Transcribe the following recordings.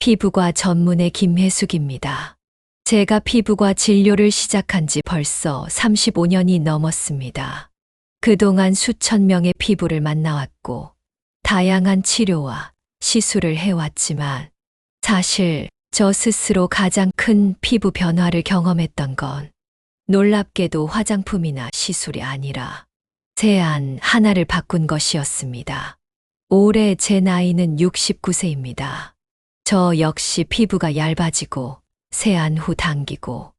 피부과 전문의 김혜숙입니다. 제가 피부과 진료를 시작한 지 벌써 35년이 넘었습니다. 그동안 수천 명의 피부를 만나왔고, 다양한 치료와 시술을 해왔지만, 사실 저 스스로 가장 큰 피부 변화를 경험했던 건 놀랍게도 화장품이나 시술이 아니라 세안 하나를 바꾼 것이었습니다. 올해 제 나이는 69세입니다. 저 역시 피부가 얇아지고 세안 후 당기고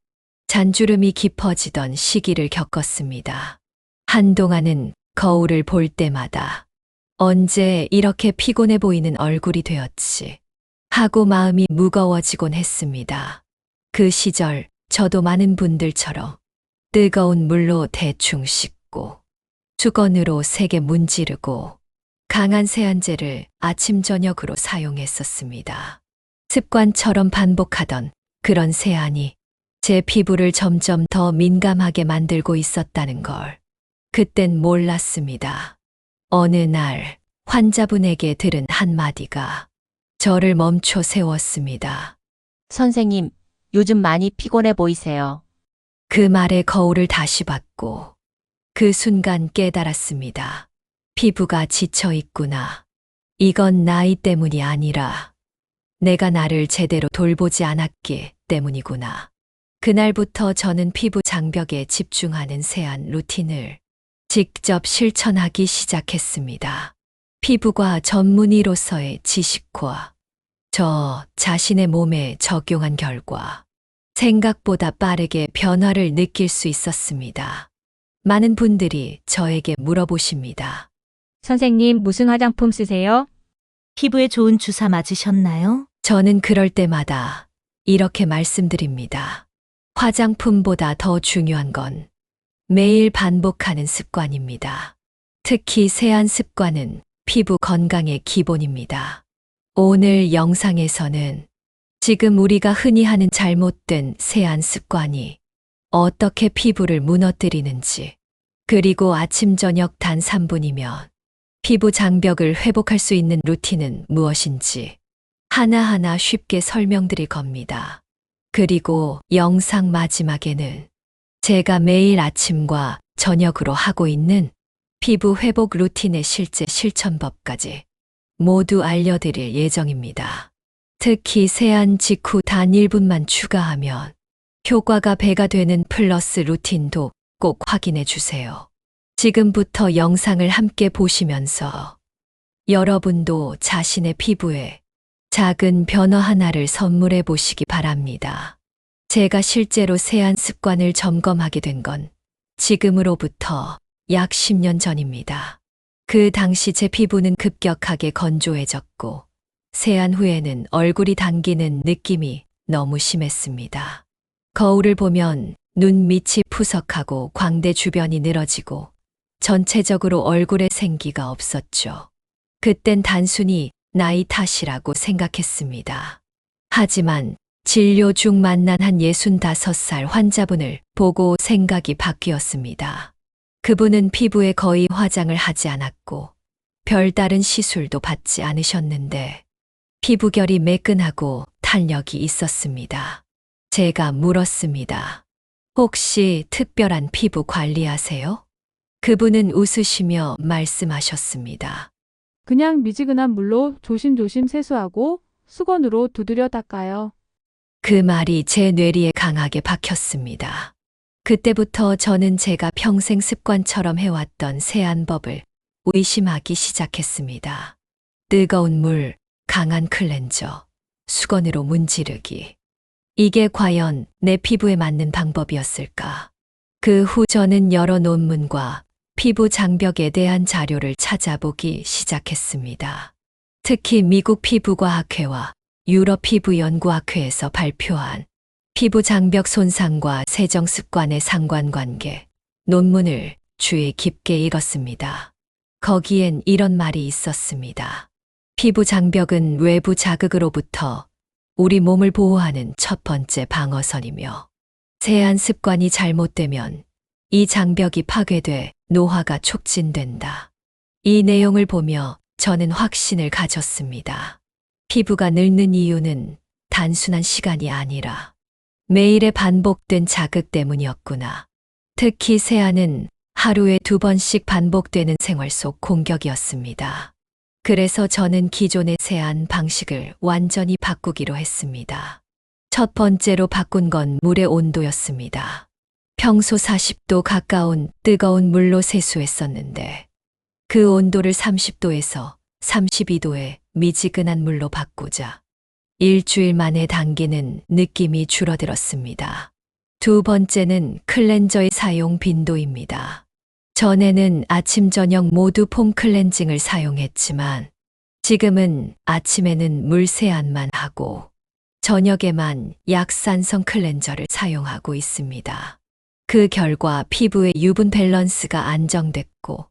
잔주름이 깊어지던 시기를 겪었습니다. 한동안은 거울을 볼 때마다 언제 이렇게 피곤해 보이는 얼굴이 되었지 하고 마음이 무거워지곤 했습니다. 그 시절 저도 많은 분들처럼 뜨거운 물로 대충 씻고 수건으로 세게 문지르고 강한 세안제를 아침 저녁으로 사용했었습니다. 습관처럼 반복하던 그런 세안이 제 피부를 점점 더 민감하게 만들고 있었다는 걸 그땐 몰랐습니다. 어느 날 환자분에게 들은 한마디가 저를 멈춰 세웠습니다. 선생님, 요즘 많이 피곤해 보이세요. 그 말에 거울을 다시 봤고 그 순간 깨달았습니다. 피부가 지쳐 있구나. 이건 나이 때문이 아니라 내가 나를 제대로 돌보지 않았기 때문이구나. 그날부터 저는 피부 장벽에 집중하는 세안 루틴을 직접 실천하기 시작했습니다. 피부과 전문의로서의 지식과 저 자신의 몸에 적용한 결과 생각보다 빠르게 변화를 느낄 수 있었습니다. 많은 분들이 저에게 물어보십니다. 선생님, 무슨 화장품 쓰세요? 피부에 좋은 주사 맞으셨나요? 저는 그럴 때마다 이렇게 말씀드립니다. 화장품보다 더 중요한 건 매일 반복하는 습관입니다. 특히 세안 습관은 피부 건강의 기본입니다. 오늘 영상에서는 지금 우리가 흔히 하는 잘못된 세안 습관이 어떻게 피부를 무너뜨리는지, 그리고 아침 저녁 단 3분이면 피부 장벽을 회복할 수 있는 루틴은 무엇인지 하나하나 쉽게 설명드릴 겁니다. 그리고 영상 마지막에는 제가 매일 아침과 저녁으로 하고 있는 피부 회복 루틴의 실제 실천법까지 모두 알려드릴 예정입니다. 특히 세안 직후 단 1분만 추가하면 효과가 배가 되는 플러스 루틴도 꼭 확인해 주세요. 지금부터 영상을 함께 보시면서 여러분도 자신의 피부에 작은 변화 하나를 선물해 보시기 바랍니다. 제가 실제로 세안 습관을 점검하게 된 건 지금으로부터 약 10년 전입니다. 그 당시 제 피부는 급격하게 건조해졌고 세안 후에는 얼굴이 당기는 느낌이 너무 심했습니다. 거울을 보면 눈 밑이 푸석하고 광대 주변이 늘어지고 전체적으로 얼굴에 생기가 없었죠. 그땐 단순히 나이 탓이라고 생각했습니다. 하지만 진료 중 만난 한 65살 환자분을 보고 생각이 바뀌었습니다. 그분은 피부에 거의 화장을 하지 않았고 별다른 시술도 받지 않으셨는데 피부결이 매끈하고 탄력이 있었습니다. 제가 물었습니다. 혹시 특별한 피부 관리하세요? 그분은 웃으시며 말씀하셨습니다. 그냥 미지근한 물로 조심조심 세수하고 수건으로 두드려 닦아요. 그 말이 제 뇌리에 강하게 박혔습니다. 그때부터 저는 제가 평생 습관처럼 해왔던 세안법을 의심하기 시작했습니다. 뜨거운 물, 강한 클렌저, 수건으로 문지르기. 이게 과연 내 피부에 맞는 방법이었을까? 그 후 저는 여러 논문과 피부 장벽에 대한 자료를 찾아보기 시작했습니다. 특히 미국 피부과학회와 유럽 피부연구학회에서 발표한 피부 장벽 손상과 세정 습관의 상관관계 논문을 주의 깊게 읽었습니다. 거기엔 이런 말이 있었습니다. 피부 장벽은 외부 자극으로부터 우리 몸을 보호하는 첫 번째 방어선이며 세안 습관이 잘못되면 이 장벽이 파괴돼 노화가 촉진된다. 이 내용을 보며 저는 확신을 가졌습니다. 피부가 늙는 이유는 단순한 시간이 아니라 매일의 반복된 자극 때문이었구나. 특히 세안은 하루에 두 번씩 반복되는 생활 속 공격이었습니다. 그래서 저는 기존의 세안 방식을 완전히 바꾸기로 했습니다. 첫 번째로 바꾼 건 물의 온도였습니다. 평소 40도 가까운 뜨거운 물로 세수했었는데 그 온도를 30도에서 32도의 미지근한 물로 바꾸자 일주일 만에 당기는 느낌이 줄어들었습니다. 두 번째는 클렌저의 사용 빈도입니다. 전에는 아침, 저녁 모두 폼 클렌징을 사용했지만 지금은 아침에는 물 세안만 하고 저녁에만 약산성 클렌저를 사용하고 있습니다. 그 결과 피부의 유분 밸런스가 안정됐고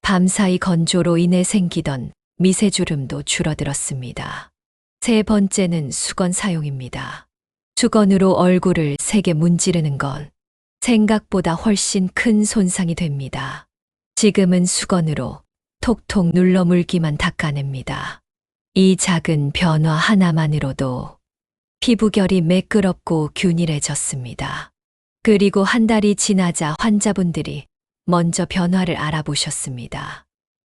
밤사이 건조로 인해 생기던 미세주름도 줄어들었습니다. 세 번째는 수건 사용입니다. 수건으로 얼굴을 세게 문지르는 건 생각보다 훨씬 큰 손상이 됩니다. 지금은 수건으로 톡톡 눌러 물기만 닦아냅니다. 이 작은 변화 하나만으로도 피부결이 매끄럽고 균일해졌습니다. 그리고 한 달이 지나자 환자분들이 먼저 변화를 알아보셨습니다.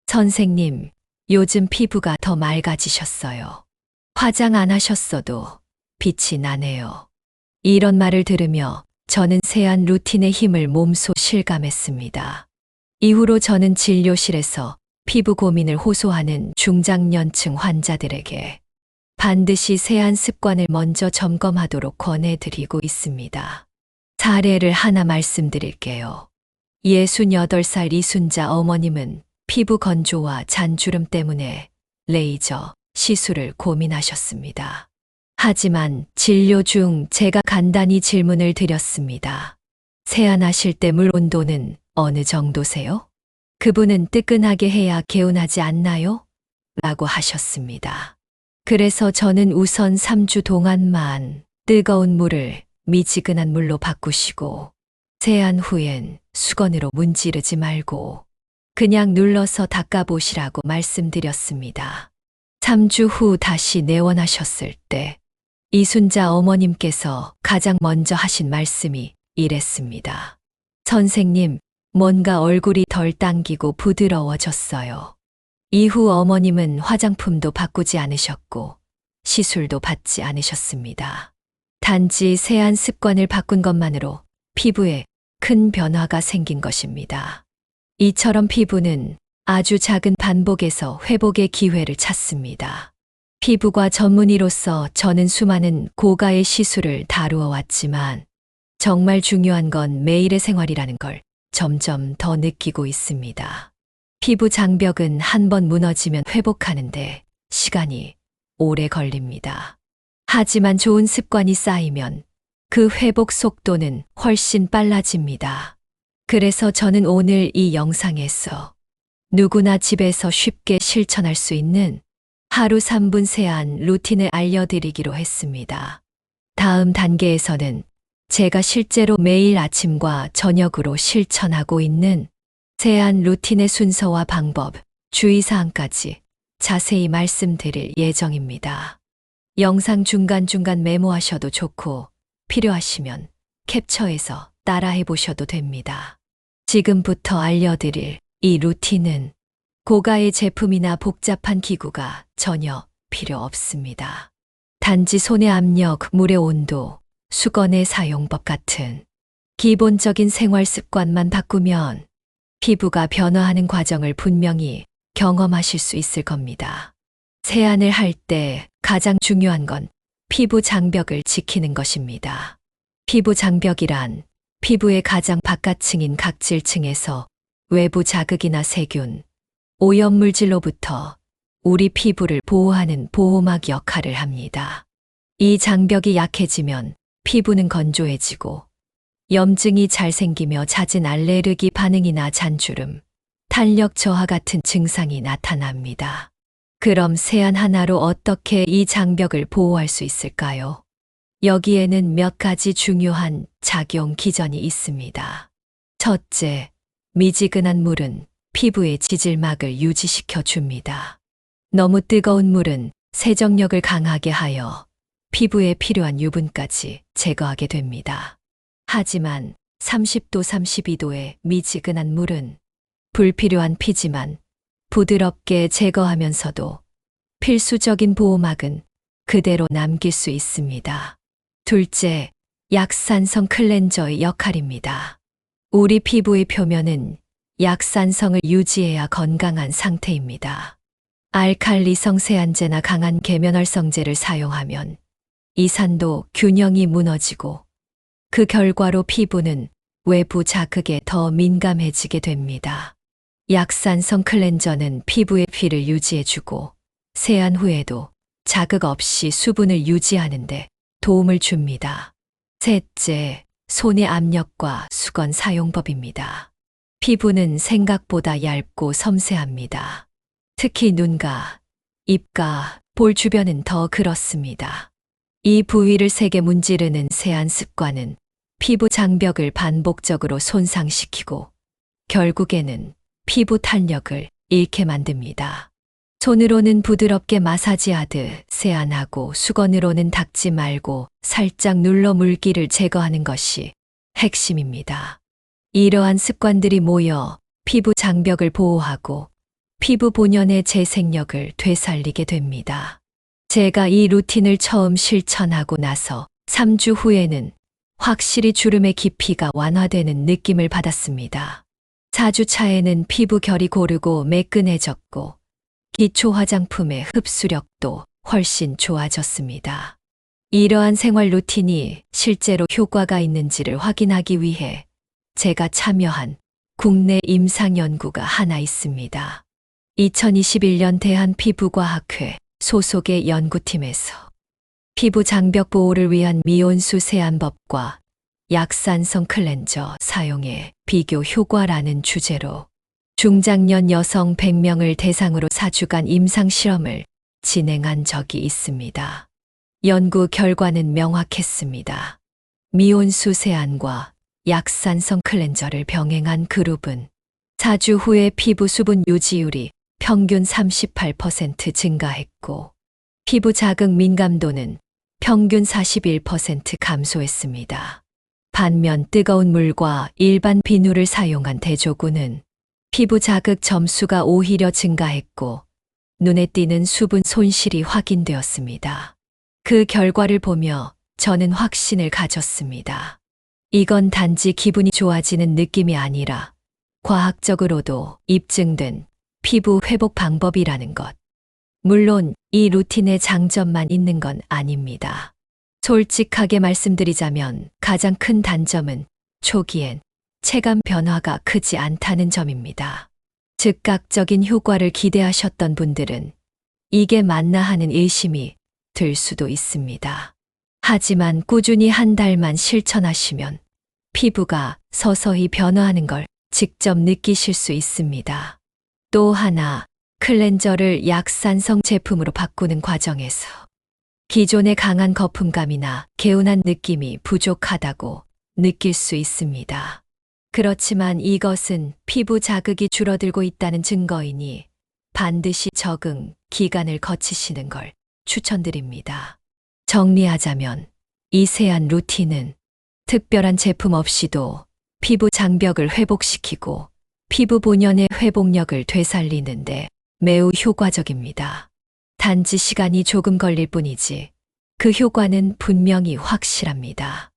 선생님, 요즘 피부가 더 맑아지셨어요. 화장 안 하셨어도 빛이 나네요. 이런 말을 들으며 저는 세안 루틴의 힘을 몸소 실감했습니다. 이후로 저는 진료실에서 피부 고민을 호소하는 중장년층 환자들에게 반드시 세안 습관을 먼저 점검하도록 권해드리고 있습니다. 사례를 하나 말씀드릴게요. 68살 이순자 어머님은 피부 건조와 잔주름 때문에 레이저 시술을 고민하셨습니다. 하지만 진료 중 제가 간단히 질문을 드렸습니다. 세안하실 때 물 온도는 어느 정도세요? 그분은 뜨끈하게 해야 개운하지 않나요? 라고 하셨습니다. 그래서 저는 우선 3주 동안만 뜨거운 물을 미지근한 물로 바꾸시고 세안 후엔 수건으로 문지르지 말고 그냥 눌러서 닦아보시라고 말씀드렸습니다. 3주 후 다시 내원하셨을 때 이순자 어머님께서 가장 먼저 하신 말씀이 이랬습니다. 선생님, 뭔가 얼굴이 덜 당기고 부드러워졌어요. 이후 어머님은 화장품도 바꾸지 않으셨고 시술도 받지 않으셨습니다. 단지 세안 습관을 바꾼 것만으로 피부에 큰 변화가 생긴 것입니다. 이처럼 피부는 아주 작은 반복에서 회복의 기회를 찾습니다. 피부과 전문의로서 저는 수많은 고가의 시술을 다루어 왔지만 정말 중요한 건 매일의 생활이라는 걸 점점 더 느끼고 있습니다. 피부 장벽은 한 번 무너지면 회복하는데 시간이 오래 걸립니다. 하지만 좋은 습관이 쌓이면 그 회복 속도는 훨씬 빨라집니다. 그래서 저는 오늘 이 영상에서 누구나 집에서 쉽게 실천할 수 있는 하루 3분 세안 루틴을 알려드리기로 했습니다. 다음 단계에서는 제가 실제로 매일 아침과 저녁으로 실천하고 있는 세안 루틴의 순서와 방법, 주의사항까지 자세히 말씀드릴 예정입니다. 영상 중간중간 메모하셔도 좋고 필요하시면 캡처해서 따라해 보셔도 됩니다. 지금부터 알려드릴 이 루틴은 고가의 제품이나 복잡한 기구가 전혀 필요 없습니다. 단지 손의 압력, 물의 온도, 수건의 사용법 같은 기본적인 생활 습관만 바꾸면 피부가 변화하는 과정을 분명히 경험하실 수 있을 겁니다. 세안을 할 때 가장 중요한 건 피부 장벽을 지키는 것입니다. 피부 장벽이란 피부의 가장 바깥층인 각질층에서 외부 자극이나 세균, 오염물질로부터 우리 피부를 보호하는 보호막 역할을 합니다. 이 장벽이 약해지면 피부는 건조해지고 염증이 잘 생기며 잦은 알레르기 반응이나 잔주름, 탄력 저하 같은 증상이 나타납니다. 그럼 세안 하나로 어떻게 이 장벽을 보호할 수 있을까요? 여기에는 몇 가지 중요한 작용 기전이 있습니다. 첫째, 미지근한 물은 피부의 지질막을 유지시켜 줍니다. 너무 뜨거운 물은 세정력을 강하게 하여 피부에 필요한 유분까지 제거하게 됩니다. 하지만 30도 32도의 미지근한 물은 불필요한 피지만 부드럽게 제거하면서도 필수적인 보호막은 그대로 남길 수 있습니다. 둘째, 약산성 클렌저의 역할입니다. 우리 피부의 표면은 약산성을 유지해야 건강한 상태입니다. 알칼리성 세안제나 강한 계면활성제를 사용하면 이산도 균형이 무너지고 그 결과로 피부는 외부 자극에 더 민감해지게 됩니다. 약산성 클렌저는 피부의 피를 유지해주고 세안 후에도 자극 없이 수분을 유지하는데 도움을 줍니다. 셋째, 손의 압력과 수건 사용법입니다. 피부는 생각보다 얇고 섬세합니다. 특히 눈가, 입가, 볼 주변은 더 그렇습니다. 이 부위를 세게 문지르는 세안 습관은 피부 장벽을 반복적으로 손상시키고 결국에는 피부 탄력을 잃게 만듭니다. 손으로는 부드럽게 마사지하듯 세안하고 수건으로는 닦지 말고 살짝 눌러 물기를 제거하는 것이 핵심입니다. 이러한 습관들이 모여 피부 장벽을 보호하고 피부 본연의 재생력을 되살리게 됩니다. 제가 이 루틴을 처음 실천하고 나서 3주 후에는 확실히 주름의 깊이가 완화되는 느낌을 받았습니다. 4주 차에는 피부 결이 고르고 매끈해졌고 기초 화장품의 흡수력도 훨씬 좋아졌습니다. 이러한 생활 루틴이 실제로 효과가 있는지를 확인하기 위해 제가 참여한 국내 임상 연구가 하나 있습니다. 2021년 대한피부과학회 소속의 연구팀에서 피부 장벽 보호를 위한 미온수 세안법과 약산성 클렌저 사용의 비교 효과라는 주제로 중장년 여성 100명을 대상으로 4주간 임상 실험을 진행한 적이 있습니다. 연구 결과는 명확했습니다. 미온수 세안과 약산성 클렌저를 병행한 그룹은 4주 후에 피부 수분 유지율이 평균 38% 증가했고 피부 자극 민감도는 평균 41% 감소했습니다. 반면 뜨거운 물과 일반 비누를 사용한 대조군은 피부 자극 점수가 오히려 증가했고 눈에 띄는 수분 손실이 확인되었습니다. 그 결과를 보며 저는 확신을 가졌습니다. 이건 단지 기분이 좋아지는 느낌이 아니라 과학적으로도 입증된 피부 회복 방법이라는 것. 물론 이 루틴의 장점만 있는 건 아닙니다. 솔직하게 말씀드리자면 가장 큰 단점은 초기엔 체감 변화가 크지 않다는 점입니다. 즉각적인 효과를 기대하셨던 분들은 이게 맞나 하는 의심이 들 수도 있습니다. 하지만 꾸준히 한 달만 실천하시면 피부가 서서히 변화하는 걸 직접 느끼실 수 있습니다. 또 하나, 클렌저를 약산성 제품으로 바꾸는 과정에서 기존의 강한 거품감이나 개운한 느낌이 부족하다고 느낄 수 있습니다. 그렇지만 이것은 피부 자극이 줄어들고 있다는 증거이니 반드시 적응 기간을 거치시는 걸 추천드립니다. 정리하자면 이 세안 루틴은 특별한 제품 없이도 피부 장벽을 회복시키고 피부 본연의 회복력을 되살리는데 매우 효과적입니다. 단지 시간이 조금 걸릴 뿐이지 그 효과는 분명히 확실합니다.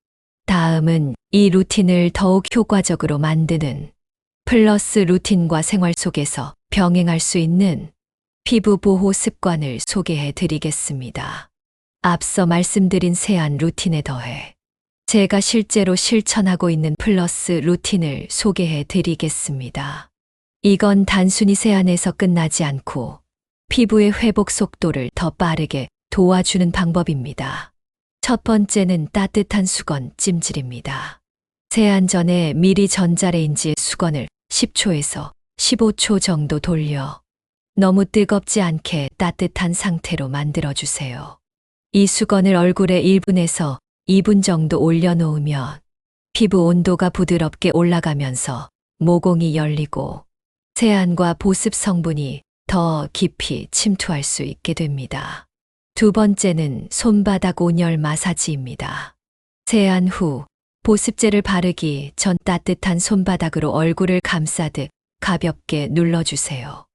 다음은 이 루틴을 더욱 효과적으로 만드는 플러스 루틴과 생활 속에서 병행할 수 있는 피부 보호 습관을 소개해 드리겠습니다. 앞서 말씀드린 세안 루틴에 더해 제가 실제로 실천하고 있는 플러스 루틴을 소개해 드리겠습니다. 이건 단순히 세안에서 끝나지 않고 피부의 회복 속도를 더 빠르게 도와주는 방법입니다. 첫 번째는 따뜻한 수건 찜질입니다. 세안 전에 미리 전자레인지에 수건을 10초에서 15초 정도 돌려 너무 뜨겁지 않게 따뜻한 상태로 만들어주세요. 이 수건을 얼굴에 1분에서 2분 정도 올려놓으면 피부 온도가 부드럽게 올라가면서 모공이 열리고 세안과 보습 성분이 더 깊이 침투할 수 있게 됩니다. 두 번째는 손바닥 온열 마사지입니다. 세안 후 보습제를 바르기 전 따뜻한 손바닥으로 얼굴을 감싸듯 가볍게 눌러주세요.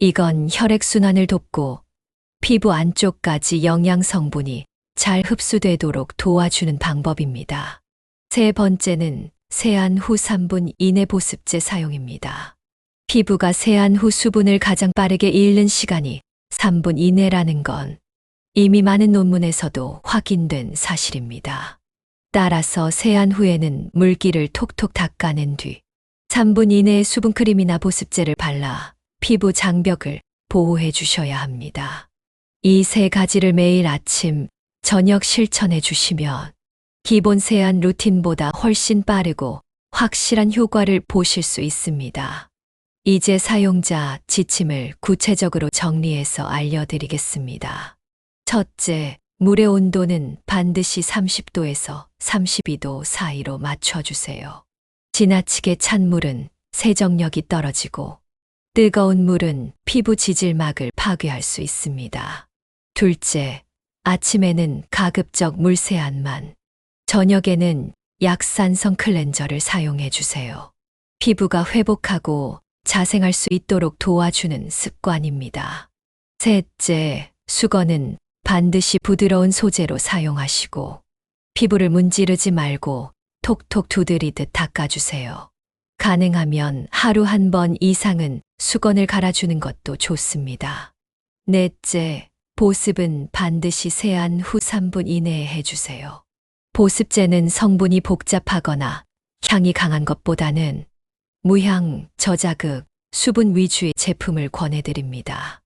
이건 혈액순환을 돕고 피부 안쪽까지 영양 성분이 잘 흡수되도록 도와주는 방법입니다. 세 번째는 세안 후 3분 이내 보습제 사용입니다. 피부가 세안 후 수분을 가장 빠르게 잃는 시간이 3분 이내라는 건 이미 많은 논문에서도 확인된 사실입니다. 따라서 세안 후에는 물기를 톡톡 닦아낸 뒤 3분 이내에 수분크림이나 보습제를 발라 피부 장벽을 보호해 주셔야 합니다. 이 세 가지를 매일 아침, 저녁 실천해 주시면 기본 세안 루틴보다 훨씬 빠르고 확실한 효과를 보실 수 있습니다. 이제 사용자 지침을 구체적으로 정리해서 알려드리겠습니다. 첫째, 물의 온도는 반드시 30도에서 32도 사이로 맞춰주세요. 지나치게 찬 물은 세정력이 떨어지고 뜨거운 물은 피부 지질막을 파괴할 수 있습니다. 둘째, 아침에는 가급적 물세안만, 저녁에는 약산성 클렌저를 사용해 주세요. 피부가 회복하고 자생할 수 있도록 도와주는 습관입니다. 셋째, 수건은 반드시 부드러운 소재로 사용하시고 피부를 문지르지 말고 톡톡 두드리듯 닦아주세요. 가능하면 하루 한 번 이상은 수건을 갈아주는 것도 좋습니다. 넷째, 보습은 반드시 세안 후 3분 이내에 해주세요. 보습제는 성분이 복잡하거나 향이 강한 것보다는 무향, 저자극, 수분 위주의 제품을 권해드립니다.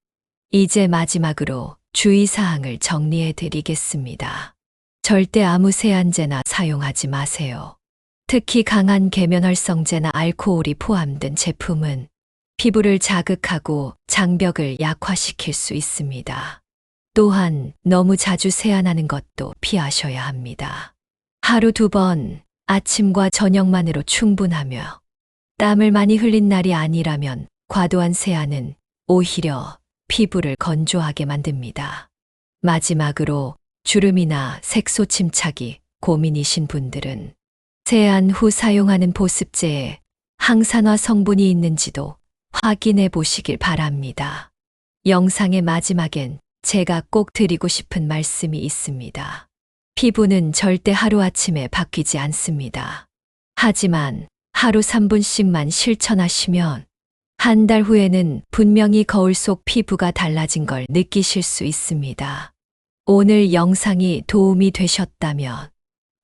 이제 마지막으로 주의사항을 정리해 드리겠습니다. 절대 아무 세안제나 사용하지 마세요. 특히 강한 계면활성제나 알코올이 포함된 제품은 피부를 자극하고 장벽을 약화시킬 수 있습니다. 또한 너무 자주 세안하는 것도 피하셔야 합니다. 하루 두 번 아침과 저녁만으로 충분하며 땀을 많이 흘린 날이 아니라면 과도한 세안은 오히려 피부를 건조하게 만듭니다. 마지막으로 주름이나 색소 침착이 고민이신 분들은 세안 후 사용하는 보습제에 항산화 성분이 있는지도 확인해 보시길 바랍니다. 영상의 마지막엔 제가 꼭 드리고 싶은 말씀이 있습니다. 피부는 절대 하루아침에 바뀌지 않습니다. 하지만 하루 3분씩만 실천하시면 한 달 후에는 분명히 거울 속 피부가 달라진 걸 느끼실 수 있습니다. 오늘 영상이 도움이 되셨다면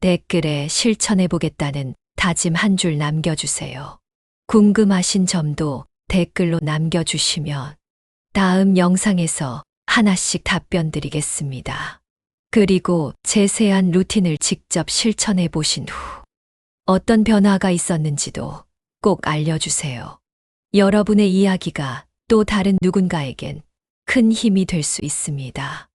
댓글에 실천해 보겠다는 다짐 한 줄 남겨주세요. 궁금하신 점도 댓글로 남겨주시면 다음 영상에서 하나씩 답변 드리겠습니다. 그리고 제 세안 루틴을 직접 실천해 보신 후 어떤 변화가 있었는지도 꼭 알려주세요. 여러분의 이야기가 또 다른 누군가에겐 큰 힘이 될 수 있습니다.